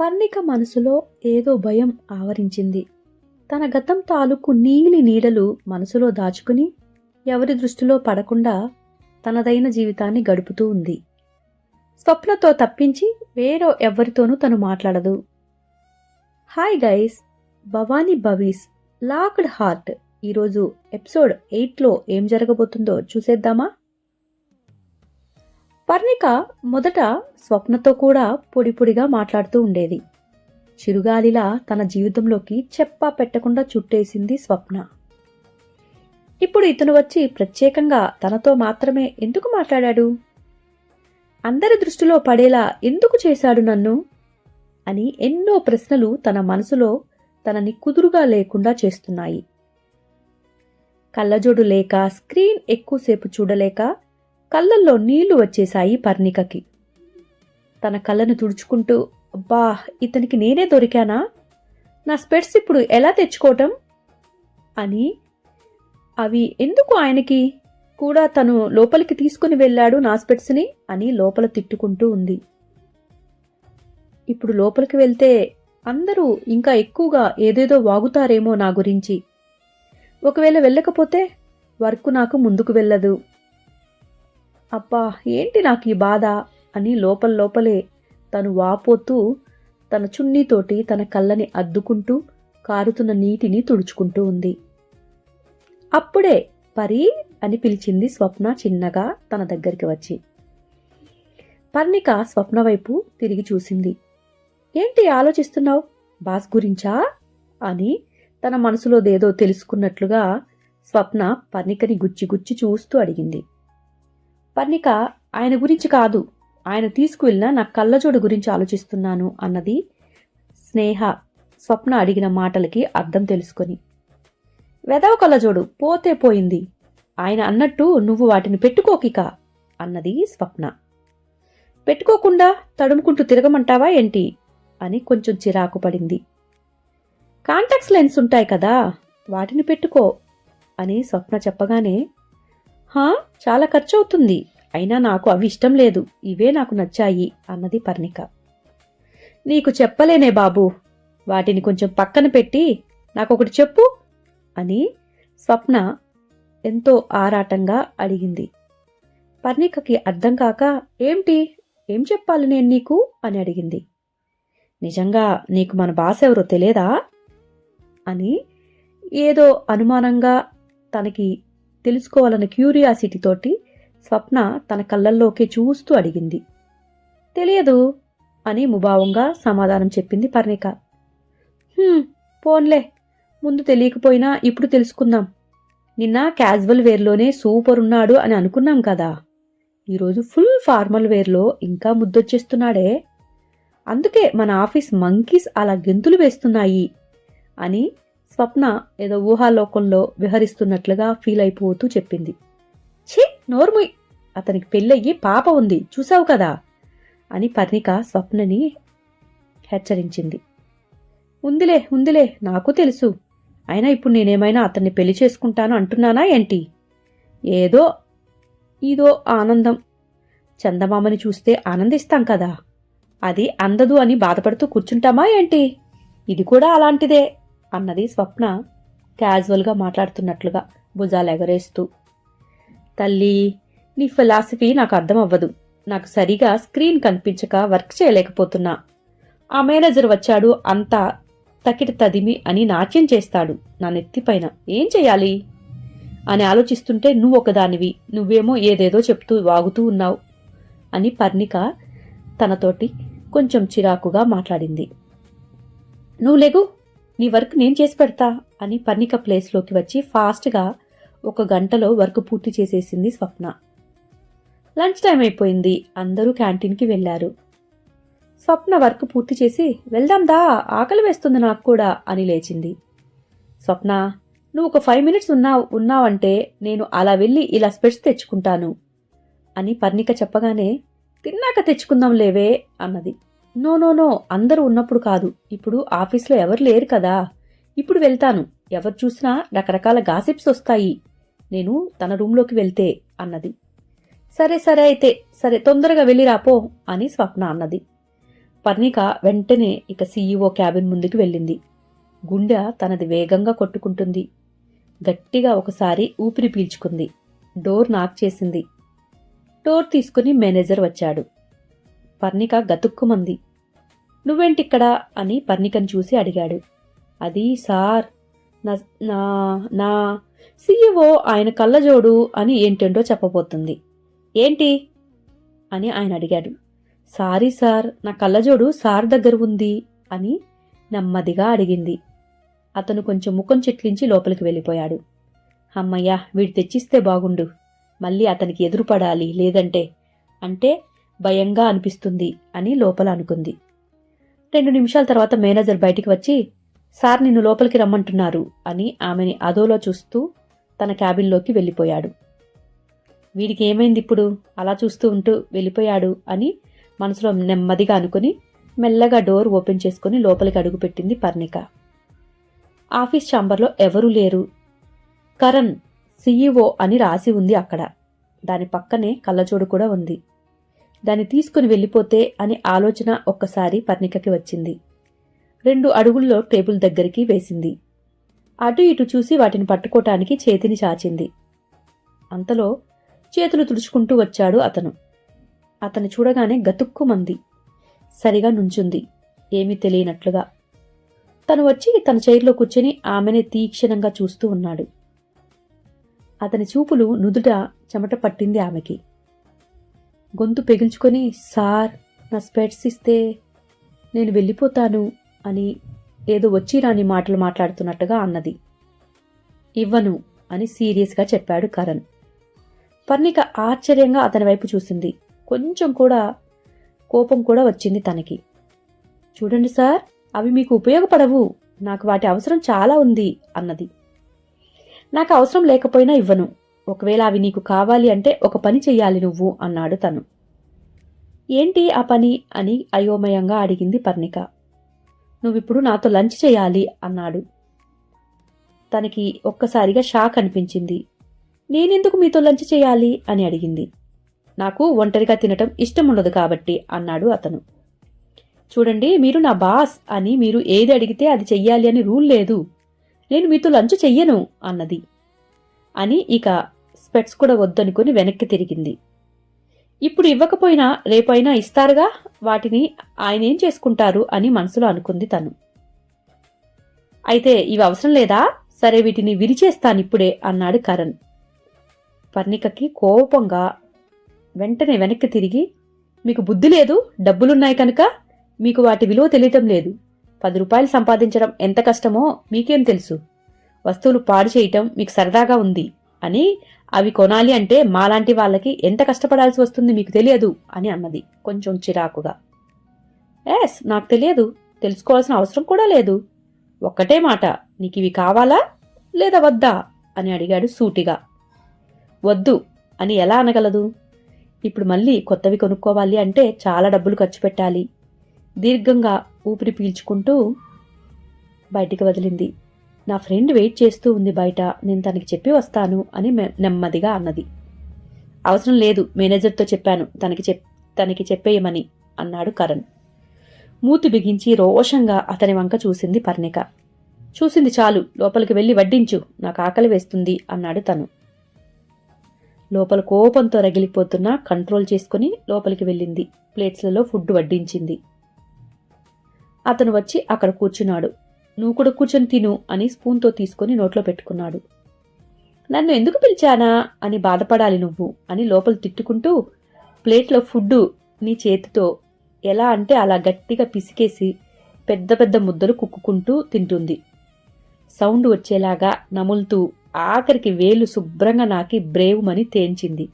పర్ణిక మనసులో ఏదో భయం ఆవరించింది. తన గతం తాలూకు నీలి నీడలు మనసులో దాచుకుని ఎవరి దృష్టిలో పడకుండా తనదైన జీవితాన్ని గడుపుతూ ఉంది. స్వప్నతో తప్పించి వేరే ఎవ్వరితోనూ తను మాట్లాడదు. Hi guys Bhavani Bhavis locked heart. ఈరోజు ఎపిసోడ్ ఎయిట్లో ఏం జరగబోతుందో చూసేద్దామా? పర్ణిక మొదట స్వప్నతో కూడా పొడి పొడిగా మాట్లాడుతూ ఉండేది. చిరుగాలిలా తన జీవితంలోకి చెప్పా పెట్టకుండా చుట్టేసింది స్వప్న. ఇప్పుడు ఇతను వచ్చి ప్రత్యేకంగా తనతో మాత్రమే ఎందుకు మాట్లాడాడు? అందరి దృష్టిలో పడేలా ఎందుకు చేశాడు నన్ను? అని ఎన్నో ప్రశ్నలు తన మనసులో తనని కుదురుగా లేకుండా చేస్తున్నాయి. కళ్ళజోడు లేక స్క్రీన్ ఎక్కువసేపు చూడలేక కళ్ళల్లో నీళ్ళు వచ్చేశాయి పర్ణికకి. తన కళ్ళను తుడుచుకుంటూ అబ్బా ఇతనికి నేనే దొరికానా? నా స్పెట్స్ ఇప్పుడు ఎలా తెచ్చుకోవటం? అని. అవి ఎందుకు ఆయనకి? కూడా తను లోపలికి తీసుకుని వెళ్ళాడు నా స్పెట్స్ని? అని లోపల తిట్టుకుంటూ ఉంది. ఇప్పుడు లోపలికి వెళ్తే అందరూ ఇంకా ఎక్కువగా ఏదేదో వాగుతారేమో నా గురించి. ఒకవేళ వెళ్ళకపోతే వర్క్ నాకు ముందుకు వెళ్ళదు. అబ్బా ఏంటి నాకు ఈ బాధ? అని లోపల లోపలే తను వాపోతూ తన చున్నీతోటి తన కళ్ళని అద్దుకుంటూ కారుతున్న నీటిని తుడుచుకుంటూ ఉంది. అప్పుడే పరి అని పిలిచింది స్వప్న చిన్నగా తన దగ్గరికి వచ్చి. పర్ణిక స్వప్న వైపు తిరిగి చూసింది. ఏంటి ఆలోచిస్తున్నావు? బాస్ గురించా? అని తన మనసులోదేదో తెలుసుకున్నట్లుగా స్వప్న పర్ణికని గుచ్చి గుచ్చి చూస్తూ అడిగింది. పర్ణిక ఆయన గురించి కాదు. ఆయన తీసుకువెళ్ళిన నా కళ్ళజోడు గురించి ఆలోచిస్తున్నాను అన్నది స్నేహ స్వప్న అడిగిన మాటలకి అర్థం తెలుసుకొని. వెదవ కళ్ళజోడు పోతే పోయింది. ఆయన అన్నట్టు నువ్వు వాటిని పెట్టుకోకిక అన్నది స్వప్న. పెట్టుకోకుండా తడుముకుంటూ తిరగమంటావా ఏంటి? అని కొంచెం చిరాకు పడింది. కాంటాక్ట్స్ లెన్స్ ఉంటాయి కదా వాటిని పెట్టుకో అని స్వప్న చెప్పగానే హా చాలా ఖర్చు అవుతుంది అయినా నాకు అవి ఇష్టం లేదు. ఇవే నాకు నచ్చాయి అన్నది పర్ణిక. నీకు చెప్పలేనే బాబు. వాటిని కొంచెం పక్కన పెట్టి నాకొకటి చెప్పు అని స్వప్న ఎంతో ఆరాటంగా అడిగింది. పర్ణికకి అర్థం కాక ఏంటి ఏం చెప్పాలి నేను నీకు? అని అడిగింది. నిజంగా నీకు మన బాస్ ఎవరో తెలియదా అని ఏదో అనుమానంగా తనకి తెలుసుకోవాలన్న క్యూరియాసిటీతోటి స్వప్న తన కళ్ళల్లోకి చూస్తూ అడిగింది. తెలియదు అని ముభావంగా సమాధానం చెప్పింది పర్ణిక. పోన్లే. ముందు తెలియకపోయినా ఇప్పుడు తెలుసుకుందాం. నిన్న క్యాజువల్ వేర్లోనే సూపర్ ఉన్నాడు అని అనుకున్నాం కదా. ఈరోజు ఫుల్ ఫార్మల్ వేర్లో ఇంకా ముద్దొచ్చేస్తున్నాడే. అందుకే మన ఆఫీస్ మంకీస్ అలా గెంతులు వేస్తున్నాయి అని స్వప్న ఏదో ఊహాలోకంలో విహరిస్తున్నట్లుగా ఫీల్ అయిపోతూ చెప్పింది. నోర్ముయ్ అతనికి పెళ్ళయ్యి పాప ఉంది చూసావు కదా? అని పర్ణిక స్వప్నని హెచ్చరించింది. ఉందిలే ఉందిలే నాకు తెలుసు. అయినా ఇప్పుడు నేనేమైనా అతన్ని పెళ్ళి చేసుకుంటాను అంటున్నానా ఏంటి? ఏదో ఇదో ఆనందం. చందమామని చూస్తే ఆనందిస్తాం కదా. అది అందదు అని బాధపడుతూ కూర్చుంటామా ఏంటి? ఇది కూడా అలాంటిదే అన్నది స్వప్న క్యాజువల్గా మాట్లాడుతున్నట్లుగా భుజాలు ఎగరేస్తూ తల్లి నీ ఫిలాసఫీ నాకు అర్థం అవ్వదు నాకు సరిగా స్క్రీన్ కనిపించక వర్క్ చేయలేకపోతున్నా. ఆ మేనేజర్ వచ్చాడు అంతా తకిట తదిమి అని నాట్యం చేస్తాడు. నా నెత్తిపైన ఏం చేయాలి? అని ఆలోచిస్తుంటే నువ్వు ఒకదానివి నువ్వేమో ఏదేదో చెప్తూ వాగుతూ ఉన్నావు అని పర్ణిక తనతోటి కొంచెం చిరాకుగా మాట్లాడింది. నువ్వు లేగు నీ వర్క్ నేను చేసి పెడతా అని పర్ణిక ప్లేస్లోకి వచ్చి ఫాస్ట్గా ఒక గంటలో వర్క్ పూర్తి చేసేసింది స్వప్న. లంచ్ టైం అయిపోయింది. అందరూ క్యాంటీన్కి వెళ్ళారు. స్వప్న వర్క్ పూర్తి చేసి వెళ్దాందా ఆకలి వేస్తుంది నాకు కూడా అని లేచింది. స్వప్న నువ్వు ఒక ఫైవ్ మినిట్స్ ఉన్నా ఉన్నావంటే నేను అలా వెళ్ళి ఇలా స్పెట్స్ తెచ్చుకుంటాను అని పర్ణిక చెప్పగానే తిన్నాక తెచ్చుకుందాం లేవే అన్నది. నో నో నో అందరూ ఉన్నప్పుడు కాదు. ఇప్పుడు ఆఫీస్లో ఎవరు లేరు కదా. ఇప్పుడు వెళ్తాను. ఎవరు చూసినా రకరకాల గాసిప్స్ వస్తాయి. నేను తన రూంలోకి వెళ్తే అన్నది. సరే సరే అయితే సరే తొందరగా వెళ్ళి రాపో అని స్వప్న అన్నది. పర్ణిక వెంటనే ఇక సీఈఓ క్యాబిన్ ముందుకు వెళ్ళింది. గుండె తనది వేగంగా కొట్టుకుంటుంది. గట్టిగా ఒకసారి ఊపిరి పీల్చుకుంది. డోర్ నాక్ చేసింది. డోర్ తీసుకుని మేనేజర్ వచ్చాడు. పర్ణిక గతుక్కుమంది. నువ్వేంటిక్కడా అని పర్ణికను చూసి అడిగాడు. అది సార్ నా నా నా సీఈఓ ఆయన కళ్ళజోడు అని ఏంటేంటో చెప్పబోతుంది. ఏంటి? అని ఆయన అడిగాడు. సారీ సార్ నా కళ్ళజోడు సార్ దగ్గర ఉంది అని నెమ్మదిగా అడిగింది. అతను కొంచెం ముఖం చిట్లించి లోపలికి వెళ్ళిపోయాడు. అమ్మయ్యా వీడు తెచ్చిస్తే బాగుండు. మళ్ళీ అతనికి ఎదురుపడాలి లేదంటే. అంటే భయంగా అనిపిస్తుంది అని లోపల అనుకుంది. రెండు నిమిషాల తర్వాత మేనేజర్ బయటికి వచ్చి సార్ నిన్ను లోపలికి రమ్మంటున్నారు అని ఆమెని అదోలో చూస్తూ తన క్యాబిన్లోకి వెళ్ళిపోయాడు. వీడికి ఏమైంది ఇప్పుడు? అలా చూస్తూ ఉంటూ వెళ్ళిపోయాడు అని మనసులో నెమ్మదిగా అనుకుని మెల్లగా డోర్ ఓపెన్ చేసుకుని లోపలికి అడుగుపెట్టింది పర్ణిక. ఆఫీస్ ఛాంబర్లో ఎవరూ లేరు. కరణ్ సీఈఓ అని రాసి ఉంది అక్కడ. దాని పక్కనే కళ్ళజోడు కూడా ఉంది. దాన్ని తీసుకుని వెళ్ళిపోతే అని ఆలోచన ఒక్కసారి పర్ణికకి వచ్చింది. రెండు అడుగుల్లో టేబుల్ దగ్గరికి వేసింది. అటు ఇటు చూసి వాటిని పట్టుకోటానికి చేతిని చాచింది. అంతలో చేతులు తుడుచుకుంటూ వచ్చాడు అతను. అతను చూడగానే గతుక్కుమంది. సరిగా నుంచుంది. ఏమీ తెలియనట్లుగా. తను వచ్చి తన చైర్లో కూర్చొని ఆమెని తీక్షణంగా చూస్తూ ఉన్నాడు. అతని చూపులు నుదుట చెమట పట్టింది ఆమెకి. గొంతు పెగిల్చుకొని సార్ నా స్పెట్స్ ఇస్తే నేను వెళ్ళిపోతాను. అని ఏదో వచ్చి రాని మాటలు మాట్లాడుతున్నట్టుగా అన్నది. ఇవ్వను అని సీరియస్గా చెప్పాడు కరణ్. పర్ణిక ఆశ్చర్యంగా అతని వైపు చూసింది. కొంచెం కూడా కోపం కూడా వచ్చింది తనకి. చూడండి సార్ అవి మీకు ఉపయోగపడవు. నాకు వాటి అవసరం చాలా ఉంది అన్నది. నాకు అవసరం లేకపోయినా ఇవ్వను. ఒకవేళ అవి నీకు కావాలి అంటే ఒక పని చెయ్యాలి నువ్వు అన్నాడు తను. ఏంటి ఆ పని అని అయోమయంగా అడిగింది పర్ణిక. నువ్విప్పుడు నాతో లంచ్ చేయాలి అన్నాడు. తనకి ఒక్కసారిగా షాక్ అనిపించింది. నేనెందుకు మీతో లంచ్ చేయాలి అని అడిగింది. నాకు ఒంటరిగా తినటం ఇష్టం ఉండదు కాబట్టి అన్నాడు అతను. చూడండి మీరు నా బాస్ అని మీరు ఏది అడిగితే అది చెయ్యాలి అని రూల్ లేదు. నేను మీతో లంచ్ చెయ్యను అన్నది. అని ఇక స్పెట్స్ కూడా వద్దనుకుని వెనక్కి తిరిగింది. ఇప్పుడు ఇవ్వకపోయినా రేపైనా ఇస్తారుగా? వాటిని ఆయన ఏం చేసుకుంటారు అని మనసులో అనుకుంది తను. అయితే ఇవి అవసరం లేదా? సరే వీటిని విరిచేస్తానిప్పుడే అన్నాడు కరణ్. పర్ణికకి కోపంగా వెంటనే వెనక్కి తిరిగి మీకు బుద్ధి లేదు? డబ్బులున్నాయి కనుక? మీకు వాటి విలువ తెలియటం లేదు. పది రూపాయలు సంపాదించడం ఎంత కష్టమో మీకేం తెలుసు? వస్తువులు పాడు చేయటం మీకు సరదాగా ఉంది. అని అవి కొనాలి అంటే మాలాంటి వాళ్ళకి ఎంత కష్టపడాల్సి వస్తుంది మీకు తెలియదు అని అన్నది కొంచెం చిరాకుగా. ఎస్ నాకు తెలియదు. తెలుసుకోవాల్సిన అవసరం కూడా లేదు. ఒక్కటే మాట నీకు ఇవి కావాలా లేదా వద్దా అని అడిగాడు సూటిగా. వద్దు అని ఎలా అనగలదు? ఇప్పుడు మళ్ళీ కొత్తవి కొనుక్కోవాలి అంటే చాలా డబ్బులు ఖర్చు పెట్టాలి. దీర్ఘంగా ఊపిరి పీల్చుకుంటూ బయటికి వదిలింది. నా ఫ్రెండ్ వెయిట్ చేస్తూ ఉంది బయట నేను తనకి చెప్పి వస్తాను అని నెమ్మదిగా అన్నది. అవసరం లేదు మేనేజర్తో చెప్పాను తనకి చెప్ తనకి చెప్పేయమని అన్నాడు కరణ్. మూతి బిగించి రోషంగా అతని వంక చూసింది పర్ణిక. చూసింది చాలు లోపలికి వెళ్ళి వడ్డించు నాకు ఆకలి వేస్తుంది అన్నాడు తను. లోపల కోపంతో రగిలిపోతున్నా కంట్రోల్ చేసుకుని లోపలికి వెళ్ళింది ప్లేట్స్లలో ఫుడ్ వడ్డించింది. అతను వచ్చి అక్కడ కూర్చున్నాడు. నువ్వు కూడా కూర్చొని తిను అని స్పూన్తో తీసుకొని నోట్లో పెట్టుకున్నాడు. నన్ను ఎందుకు పిలిచానా అని బాధపడాలి నువ్వు అని లోపల తిట్టుకుంటూ ప్లేట్లో ఫుడ్డు నీ చేతితో ఎలా అంటే అలా గట్టిగా పిసికేసి పెద్ద పెద్ద ముద్దలు కుక్కుకుంటూ తింటుంది. సౌండ్ వచ్చేలాగా నములుతూ ఆఖరికి వేలు శుభ్రంగా నాకి బ్రేవుమని తేంచింది.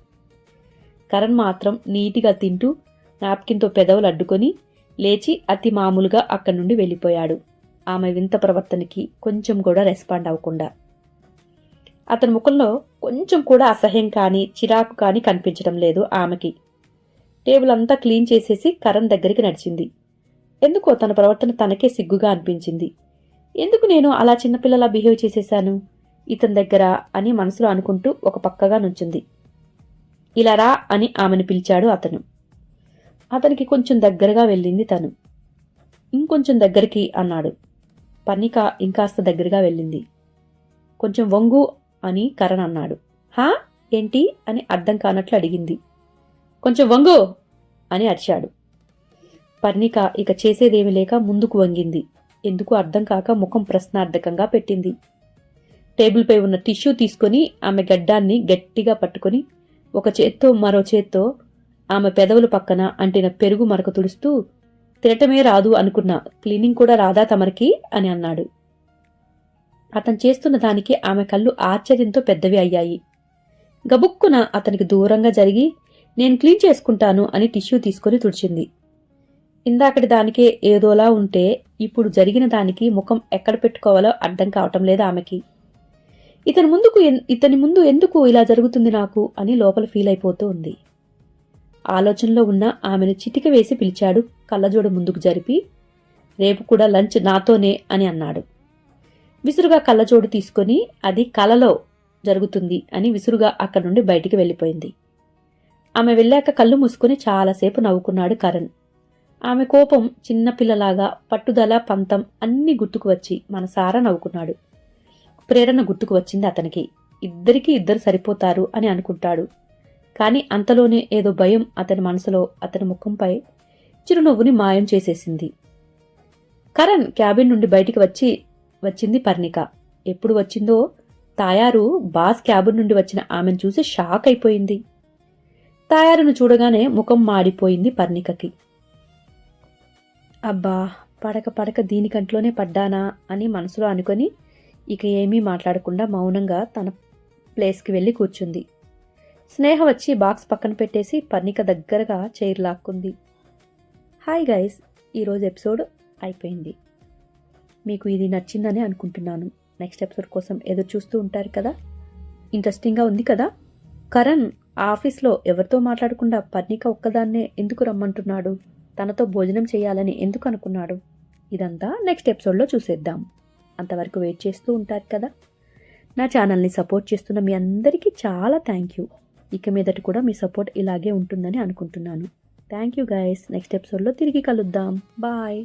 కరణ్ మాత్రం నీటిగా తింటూ నాప్కిన్తో పెదవులు అడ్డుకొని లేచి అతి మామూలుగా అక్కడి నుండి వెళ్ళిపోయాడు. ఆమె వింత ప్రవర్తనకి కొంచెం కూడా రెస్పాండ్ అవ్వకుండా. అతని ముఖంలో కొంచెం కూడా అసహ్యం కానీ చిరాకు కానీ కనిపించడం లేదు ఆమెకి. టేబుల్ అంతా క్లీన్ చేసేసి కరణ్ దగ్గరికి నడిచింది. ఎందుకో తన ప్రవర్తన తనకే సిగ్గుగా అనిపించింది. ఎందుకు నేను అలా చిన్నపిల్లలా బిహేవ్ చేసేశాను? ఇతని దగ్గర అని మనసులో అనుకుంటూ ఒక పక్కగా నుంచుంది. ఇలా రా అని ఆమెను పిలిచాడు అతను. అతనికి కొంచెం దగ్గరగా వెళ్ళింది తను. ఇంకొంచెం దగ్గరికి అన్నాడు. పన్నిక ఇంకాస్త దగ్గరగా వెళ్ళింది. కొంచెం వంగు అని కరణ్ అన్నాడు. హా? ఏంటి? అని అర్థం కానట్లు అడిగింది. కొంచెం వంగు అని అరిచాడు. పర్ణిక ఇక చేసేదేమి లేక ముందుకు వంగింది. ఎందుకు అర్థం కాక ముఖం ప్రశ్నార్థకంగా పెట్టింది. టేబుల్పై ఉన్న టిష్యూ తీసుకొని ఆమె గడ్డాన్ని గట్టిగా పట్టుకొని ఒక చేత్తో మరో చేత్తో ఆమె పెదవుల పక్కన అంటిన పెరుగు మరక తుడుస్తూ తినటమే రాదు అనుకున్నా క్లీనింగ్ కూడా రాదా తమరికి? అని అన్నాడు. అతను చేస్తున్న దానికి ఆమె కళ్ళు ఆశ్చర్యంతో పెద్దవి అయ్యాయి. గబుక్కున అతనికి దూరంగా జరిగి నేను క్లీన్ చేసుకుంటాను అని టిష్యూ తీసుకొని తుడిచింది. ఇందాకటి దానికే ఏదోలా ఉంటే ఇప్పుడు జరిగిన దానికి ముఖం ఎక్కడ పెట్టుకోవాలో అర్థం కావటం లేదు ఆమెకి. ఇతని ముందుకు ఇతని ముందు ఎందుకు ఇలా జరుగుతుంది నాకు? అని లోపల ఫీల్ అయిపోతూ ఉంది. ఆలోచనలో ఉన్న ఆమెను చిటిక వేసి పిలిచాడు కళ్ళజోడు ముందుకు జరిపి రేపు కూడా లంచ్ నాతోనే అని అన్నాడు. విసురుగా కళ్ళజోడు తీసుకొని అది కలలో జరుగుతుంది అని విసురుగా అక్కడి నుండి బయటికి వెళ్ళిపోయింది. ఆమె వెళ్ళాక కళ్ళు మూసుకొని చాలాసేపు నవ్వుకున్నాడు కరణ్. ఆమె కోపం చిన్నపిల్లలాగా పట్టుదల పంతం అన్నీ గుర్తుకు వచ్చి మనసారా నవ్వుకున్నాడు. ప్రేరణ గుర్తుకు వచ్చింది అతనికి. ఇద్దరికీ ఇద్దరు సరిపోతారు అని అనుకుంటాడు. కానీ అంతలోనే ఏదో భయం అతని మనసులో అతని ముఖంపై చిరునవ్వుని మాయం చేసేసింది. కరణ్ క్యాబిన్ నుండి బయటికి వచ్చి వచ్చింది పర్ణిక. ఎప్పుడు వచ్చిందో? తాయారు బాస్ క్యాబిన్ నుండి వచ్చిన ఆమెను చూసి షాక్ అయిపోయింది. తాయారును చూడగానే ముఖం మాడిపోయింది పర్ణికకి. అబ్బా పడక పడక దీనికంట్లోనే పడ్డానా అని మనసులో అనుకొని ఇక ఏమీ మాట్లాడకుండా మౌనంగా తన ప్లేస్కి వెళ్ళి కూర్చుంది. స్నేహ వచ్చి బాక్స్ పక్కన పెట్టేసి పర్ణిక దగ్గరగా చైర్ లాక్కుంది. హాయ్ గైస్ ఈరోజు ఎపిసోడ్ అయిపోయింది. మీకు ఇది నచ్చిందని అనుకుంటున్నాను. నెక్స్ట్ ఎపిసోడ్ కోసం ఎదురు చూస్తూ ఉంటారు కదా? ఇంట్రెస్టింగ్గా ఉంది కదా? కరణ్ ఆఫీస్లో ఎవరితో మాట్లాడకుండా పర్ణిక ఒక్కదాన్నే ఎందుకు రమ్మంటున్నాడు? తనతో భోజనం చేయాలని ఎందుకు అనుకున్నాడు? ఇదంతా నెక్స్ట్ ఎపిసోడ్లో చూసేద్దాం. అంతవరకు వెయిట్ చేస్తూ ఉంటారు కదా? నా ఛానల్ని సపోర్ట్ చేస్తున్న మీ అందరికీ చాలా థ్యాంక్ యూ. ఇక మీదట కూడా మీ సపోర్ట్ ఇలాగే ఉంటుందని అనుకుంటున్నాను. థ్యాంక్ యూ గైస్ నెక్స్ట్ ఎపిసోడ్లో తిరిగి కలుద్దాం. బాయ్